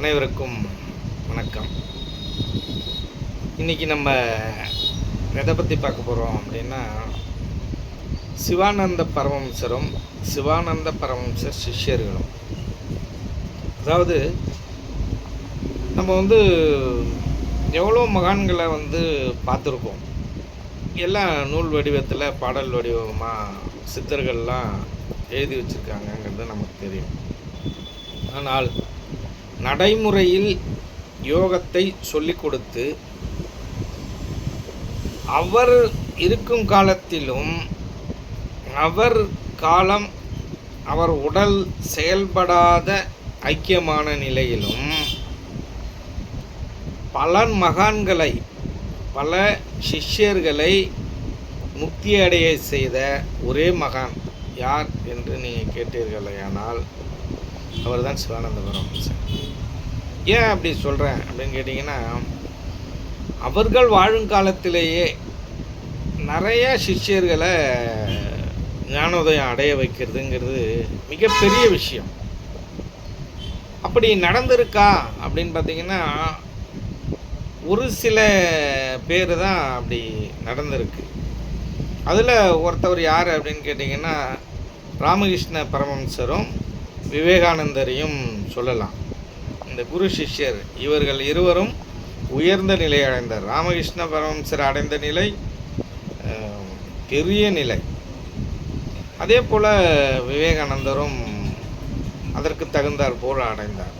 அனைவருக்கும் வணக்கம். இன்றைக்கி நம்ம எதை பற்றி பார்க்க போகிறோம் அப்படின்னா சிவானந்த பரமம்சரும் சிவானந்த பரமம்சர் சிஷ்யர்களும். அதாவது நம்ம வந்து எவ்வளோ மகான்களை வந்து பார்த்துருக்கோம் எல்லாம் நூல் வடிவத்தில் பாடல் வடிவமாக சித்தர்கள்லாம் எழுதி வச்சுருக்காங்கங்கிறது நமக்கு தெரியும். ஆனால் நடைமுறையில் யோகத்தை சொல்லிக் கொடுத்து அவர் இருக்கும் காலத்திலும் அவர் காலம் அவர் உடல் செயல்படாத ஐக்கியமான நிலையிலும் பல மகான்களை பல சிஷ்யர்களை முக்தி அடைய செய்த ஒரே மகான் யார் என்று நீங்கள் கேட்டீர்களேயானால் அவர் தான் சிவானந்த பரமஹம்சர் ஏன் அப்படி சொல்கிறேன் அப்படின்னு கேட்டிங்கன்னா அவர்கள் வாழும் காலத்திலேயே நிறைய சிஷ்யர்களை ஞானோதயம் அடைய வைக்கிறதுங்கிறது மிகப்பெரிய விஷயம். அப்படி நடந்திருக்கா அப்படின்னு பார்த்தீங்கன்னா ஒரு சில பேர் தான் அப்படி நடந்திருக்கு. அதில் ஒருத்தவர் யார் அப்படின்னு கேட்டிங்கன்னா ராமகிருஷ்ண பரமஹம்சரும் விவேகானந்தரையும் சொல்லலாம். இந்த குரு சிஷ்யர் இவர்கள் இருவரும் உயர்ந்த நிலை அடைந்தார் ராமகிருஷ்ண பரமசர் அடைந்த நிலை பெரிய நிலை. அதே போல் விவேகானந்தரும் அதற்கு தகுந்தாற் போல் அடைந்தார்.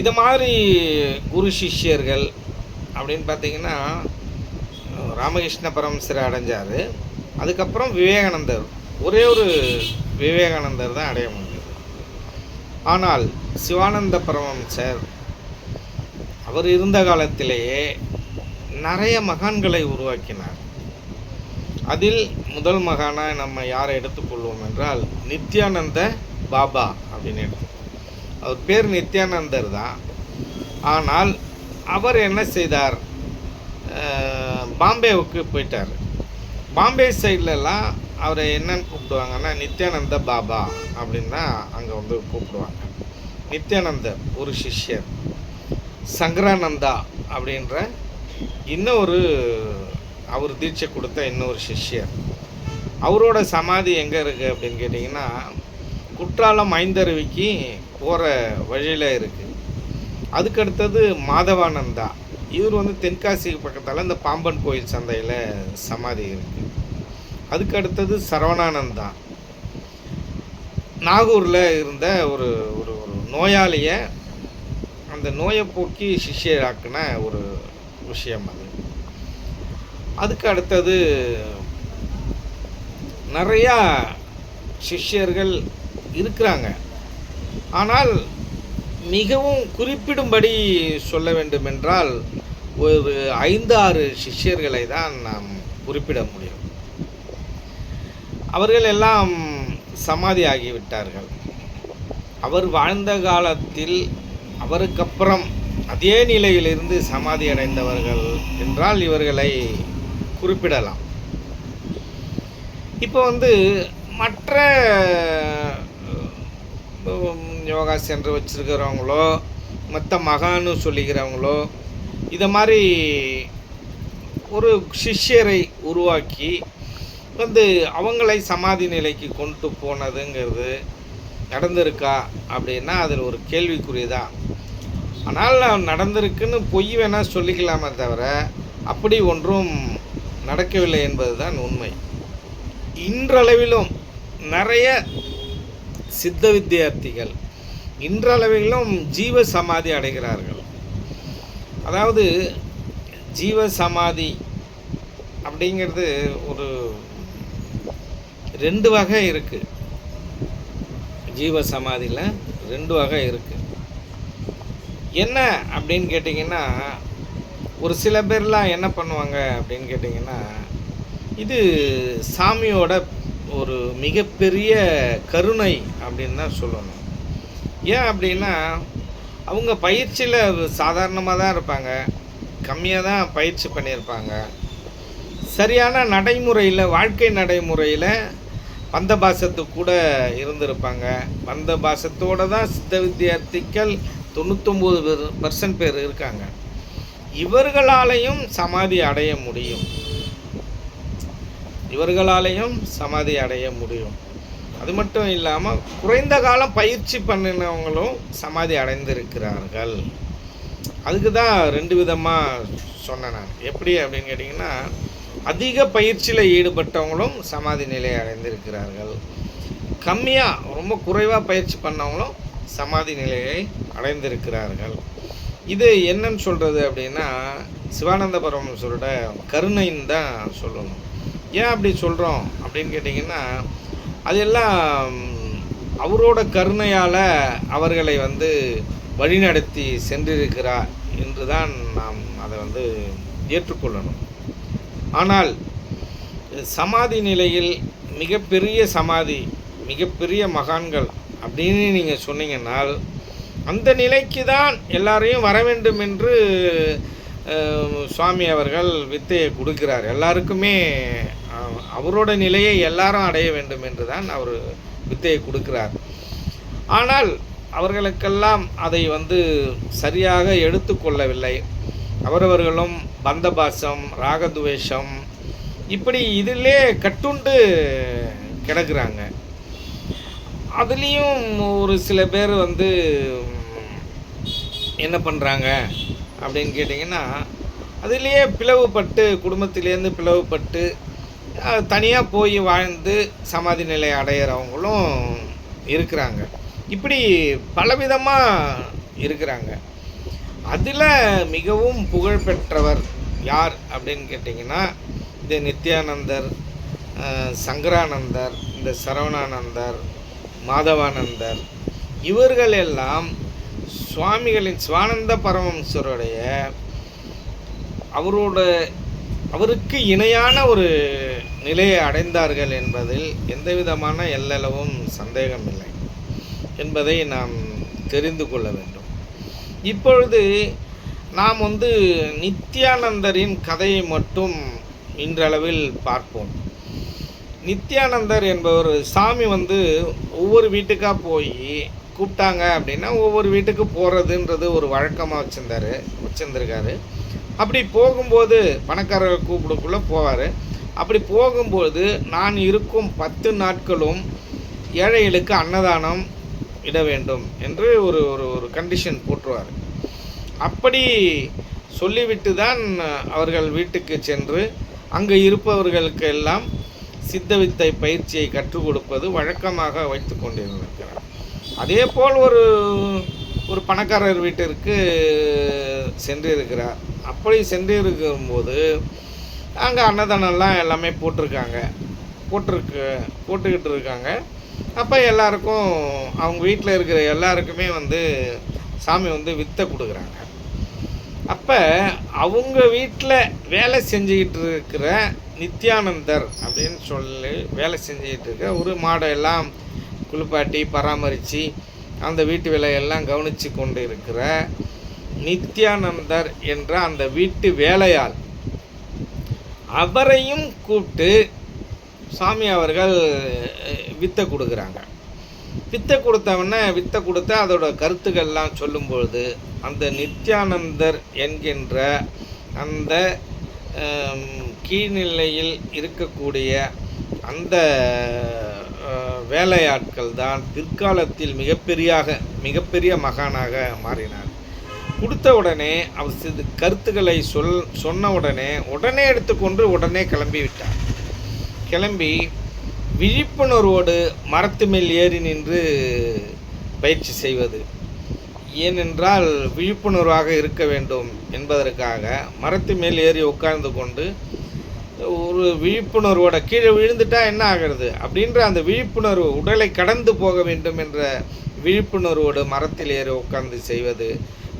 இது மாதிரி குரு சிஷ்யர்கள் அப்படின்னு பார்த்தீங்கன்னா ராமகிருஷ்ண பரமஹம்சர் அடைஞ்சார். அதுக்கப்புறம் விவேகானந்தர். ஒரே ஒரு விவேகானந்தர் தான் அடைய முடிஞ்சது. ஆனால் சிவானந்த பரமம்சர் அவர் இருந்த காலத்திலேயே நிறைய மகான்களை உருவாக்கினார். அதில் முதல் மகானாக நம்ம யாரை எடுத்துக்கொள்வோம் என்றால் நித்யானந்த பாபா அப்படின்னு எடுத்து அவர் பேர் நித்யானந்தர் தான். ஆனால் அவர் என்ன செய்தார்? பாம்பேவுக்கு போயிட்டார். பாம்பே சைட்லலாம் அவரை என்னன்னு கூப்பிடுவாங்கன்னா நித்யானந்த பாபா அப்படின்னு தான் அங்கே வந்து கூப்பிடுவாங்க. நித்யானந்தர் ஒரு சிஷ்யர். சங்கரானந்தா அப்படின்ற இன்னொரு அவர் தீட்சை கொடுத்த இன்னொரு சிஷ்யர். அவரோட சமாதி எங்கே இருக்குது அப்படின்னு கேட்டிங்கன்னா குற்றாலம் ஐந்தருவிக்கு போகிற வழியில் இருக்குது அதுக்கு அடுத்தது மாதவானந்தா. இவர் வந்து தென்காசிக்கு பக்கத்தால் இந்த பாம்பன் கோயில் சந்தையில் சமாதி இருக்குது அதுக்கு அடுத்தது சரவணானந்தா. நாகூரில் இருந்த ஒரு ஒரு ஒரு நோயாளியை அந்த நோயை போக்கி சிஷ்யராக்குன ஒரு விஷயம் அது. அதுக்கு அடுத்தது நிறையா சிஷ்யர்கள் இருக்கிறாங்க. ஆனால் மிகவும் குறிப்பிடும்படி சொல்ல வேண்டுமென்றால் ஒரு ஐந்து ஆறு சிஷ்யர்களை தான் நாம் குறிப்பிட முடியும். அவர்கள் எல்லாம் சமாதி ஆகிவிட்டார்கள் அவர் வாழ்ந்த காலத்தில் அவருக்கப்புறம் அதே நிலையிலிருந்து சமாதி அடைந்தவர்கள் என்றால் இவர்களை குறிப்பிடலாம். இப்போ வந்து மற்ற யோகா சென்டர் வச்சுருக்கிறவங்களோ மற்ற மகான்னு சொல்லிக்கிறவங்களோ இதை மாதிரி ஒரு சிஷ்யரை உருவாக்கி வந்து அவங்களை சமாதி நிலைக்கு கொண்டு போனதுங்கிறது நடந்திருக்கா அப்படின்னா அதில் ஒரு கேள்விக்குரியதான் ஆனால் நான் நடந்திருக்குன்னு பொய் வேணால் சொல்லிக்கலாமே தவிர அப்படி ஒன்றும் நடக்கவில்லை என்பதுதான் உண்மை. இன்றளவிலும் நிறைய சித்த வித்தியார்த்திகள் இன்றளவிலும் ஜீவ சமாதி அடைகிறார்கள். அதாவது ஜீவ சமாதி அப்படிங்கிறது ஒரு ரெண்டு வகை இருக்குது ஜீவ சமாதியில் ரெண்டு வகை இருக்குது என்ன அப்படின்னு கேட்டிங்கன்னா ஒரு சில பேர்லாம் என்ன பண்ணுவாங்க அப்படின்னு கேட்டிங்கன்னா இது சாமியோட ஒரு மிகப்பெரிய கருணை அப்படின்னு தான் சொல்லணும். ஏன் அப்படின்னா அவங்க பயிற்சியில் சாதாரணமாக தான் இருப்பாங்க. கம்மியாக தான் பயிற்சி பண்ணியிருப்பாங்க. சரியான நடைமுறையில் வாழ்க்கை நடைமுறையில் பந்தபாசத்துக்கு கூட இருந்திருப்பாங்க. பந்தபாசத்தோடு தான் சித்த வித்தியார்த்திகள் தொண்ணூத்தொம்பது பர்சன்ட் பேர் இருக்காங்க. இவர்களாலையும் சமாதி அடைய முடியும். இவர்களாலையும் சமாதி அடைய முடியும். அது மட்டும் இல்லாமல் குறைந்த காலம் பயிற்சி பண்ணினவங்களும் சமாதி அடைந்திருக்கிறார்கள். அதுக்கு தான் ரெண்டு விதமாக சொன்னேன் நான். எப்படி அப்படின்னு கேட்டிங்கன்னா அதிக பயிற்சியில் ஈடுபட்டவங்களும் சமாதி நிலையை அடைந்திருக்கிறார்கள். கம்மியாக ரொம்ப குறைவாக பயிற்சி பண்ணவங்களும் சமாதி நிலையை அடைந்திருக்கிறார்கள். இது என்னன்னு சொல்கிறது அப்படின்னா சிவானந்த பரமேஸ்வரோட கருணைன்னு தான் சொல்லணும். ஏன் அப்படி சொல்கிறோம் அப்படின்னு கேட்டிங்கன்னா அதெல்லாம் அவரோட கருணையால் அவர்களை வந்து வழிநடத்தி சென்றிருக்கிறார் என்று தான் நாம் அதை வந்து ஏற்றுக்கொள்ளணும். ஆனால் சமாதி நிலையில் மிகப்பெரிய சமாதி மிகப்பெரிய மகான்கள் அப்படின்னு நீங்கள் சொன்னீங்கன்னால் அந்த நிலைக்கு தான் எல்லாரையும் வர வேண்டும் என்று சுவாமி அவர்கள் வித்தையை கொடுக்கிறார். எல்லாருக்குமே அவரோட நிலையை எல்லாரும் அடைய வேண்டும் என்று தான் அவர் வித்தையை கொடுக்கிறார். ஆனால் அவர்களுக்கெல்லாம் அதை வந்து சரியாக எடுத்துக்கொள்ளவில்லை. அவரவர்களும் பந்தபாசம் ராகதுவேஷம் இப்படி இதிலே கட்டுண்டு கிடக்குறாங்க. அதுலேயும் ஒரு சில பேர் வந்து என்ன பண்ணுறாங்க அப்படின்னு கேட்டிங்கன்னா அதுலேயே பிளவுபட்டு குடும்பத்திலேருந்து பிளவுபட்டு தனியாக போய் வாழ்ந்து சமாதி நிலை அடையிறவங்களும் இருக்கிறாங்க. இப்படி பலவிதமாக இருக்கிறாங்க. அதில் மிகவும் புகழ்பெற்றவர் யார் அப்படின்னு கேட்டிங்கன்னா இந்த நித்யானந்தர் சங்கரானந்தர் இந்த சரவணானந்தர் மாதவானந்தர் இவர்கள் எல்லாம் சுவாமிகளின் சுவானந்த பரமஹம்சருடைய அவரோட அவருக்கு இணையான ஒரு நிலையை அடைந்தார்கள் என்பதில் எந்த விதமான எல்லளவும் சந்தேகமில்லை என்பதை நாம் தெரிந்து கொள்ள வேண்டும். இப்பொழுது நாம் வந்து நித்யானந்தரின் கதையை மட்டும் இன்றளவில் பார்ப்போம். நித்யானந்தர் என்பவர் சாமி வந்து ஒவ்வொரு வீட்டுக்காக போய் கூப்பிட்டாங்க அப்படின்னா ஒவ்வொரு வீட்டுக்கு போகிறதுன்றது ஒரு வழக்கமாக வச்சுருந்தாரு வச்சுருந்துருக்காரு. அப்படி போகும்போது பணக்காரர் கூப்பிடக்குள்ளே போவார். அப்படி போகும்போது நான் இருக்கும் பத்து நாட்களும் ஏழைகளுக்கு அன்னதானம் இட வேண்டும் என்று ஒரு ஒரு ஒரு கண்டிஷன் போட்டுருவார் அப்படி சொல்லிவிட்டு தான் அவர்கள் வீட்டுக்கு சென்று அங்கே இருப்பவர்களுக்கு எல்லாம் சித்த வித்தை பயிற்சியை கற்றுக் கொடுப்பது வழக்கமாக வைத்து கொண்டிருந்திருக்கிறார் அதே போல் ஒரு ஒரு பணக்காரர் வீட்டிற்கு சென்றிருக்கிறார். அப்படி சென்றிருக்கும்போது அங்கே அன்னதானம்லாம் எல்லாமே போட்டிருக்காங்க. போட்டிருக்கு போட்டுக்கிட்டு இருக்காங்க. அப்போ எல்லாருக்கும் அவங்க வீட்டில் இருக்கிற எல்லாருக்குமே வந்து சாமி வந்து வித்தை கொடுக்குறாங்க. அப்போ அவங்க வீட்டில் வேலை செஞ்சுக்கிட்டு இருக்கிற நித்யானந்தர் அப்படின்னு சொல்லி வேலை செஞ்சுக்கிட்டு இருக்க ஒரு மாடை எல்லாம் குளிப்பாட்டி பராமரித்து அந்த வீட்டு வேலையெல்லாம் கவனித்து கொண்டு இருக்கிற நித்யானந்தர் என்ற அந்த வீட்டு வேலையாள் அவரையும் கூப்பிட்டு சாமி அவர்கள் வித்தை கொடுக்குறாங்க. வித்தை கொடுத்தவொடனே வித்தை கொடுத்து அதோட கருத்துக்கள்லாம் சொல்லும்பொழுது அந்த நித்யானந்தர் என்கின்ற அந்த கீழ்நிலையில் இருக்கக்கூடிய அந்த வேலையாட்கள் தான் பிற்காலத்தில் மிகப்பெரியாக மிகப்பெரிய மகானாக மாறினார். கொடுத்த உடனே அவர் சிறு கருத்துக்களை சொல் சொன்ன உடனே உடனே எடுத்துக்கொண்டு உடனே கிளம்பி விட்டார் கிளம்பி விழிப்புணர்வோடு மரத்து மேல் ஏறி நின்று பயிற்சி செய்வது. ஏனென்றால் விழிப்புணர்வாக இருக்க வேண்டும் என்பதற்காக மரத்து மேல் ஏறி உட்கார்ந்து கொண்டு ஒரு விழிப்புணர்வோட கீழே விழுந்துட்டா என்ன ஆகிறது? அப்படின்ற அந்த விழிப்புணர்வு உடலை கடந்து போக வேண்டும் என்ற விழிப்புணர்வோடு மரத்தில் ஏறி உட்கார்ந்து செய்வது.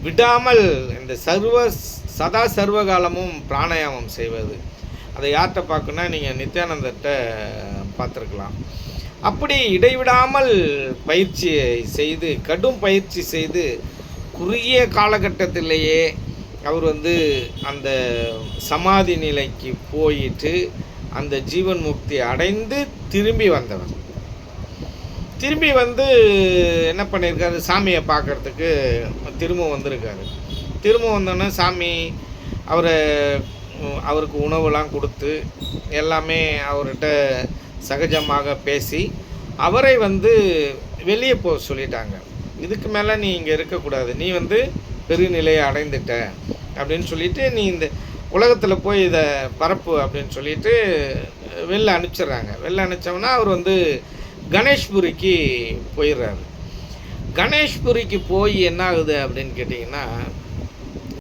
விடாமல் இந்த சர்வ சதா சர்வகாலமும் பிராணாயாமம் செய்வது. அதை யார்கிட்ட பார்க்கணுன்னா நீங்கள் நித்யானந்தர்கிட்ட பார்த்துருக்கலாம். அப்படி இடைவிடாமல் பயிற்சியை செய்து கடும் பயிற்சி செய்து குறுகிய காலகட்டத்திலேயே அவர் வந்து அந்த சமாதி நிலைக்கு போயிட்டு அந்த ஜீவன் முக்தி அடைந்து திரும்பி வந்தவர். திரும்பி வந்து என்ன பண்ணியிருக்காரு சாமியை பார்க்கறதுக்கு திரும்ப வந்திருக்காரு. திரும்ப வந்தோன்னே சாமி அவரை அவருக்கு உணவுலாம் கொடுத்து எல்லாமே அவர்கிட்ட சகஜமாக பேசி அவரை வந்து வெளியே போக சொல்லிட்டாங்க. இதுக்கு மேலே நீ இங்கே இருக்கக்கூடாது. நீ வந்து பெருநிலையை அடைந்துட்ட அப்படின்னு சொல்லிட்டு நீ இந்த உலகத்தில் போய் இதை பரப்பு அப்படின்னு சொல்லிட்டு வெளில அனுப்பிச்சிடுறாங்க. வெளில அனுப்பிச்சோம்னா அவர் வந்து கணேஷ்புரிக்கு போயிடுறாரு. கணேஷ்புரிக்கு போய் என்ன ஆகுது அப்படின்னு கேட்டிங்கன்னா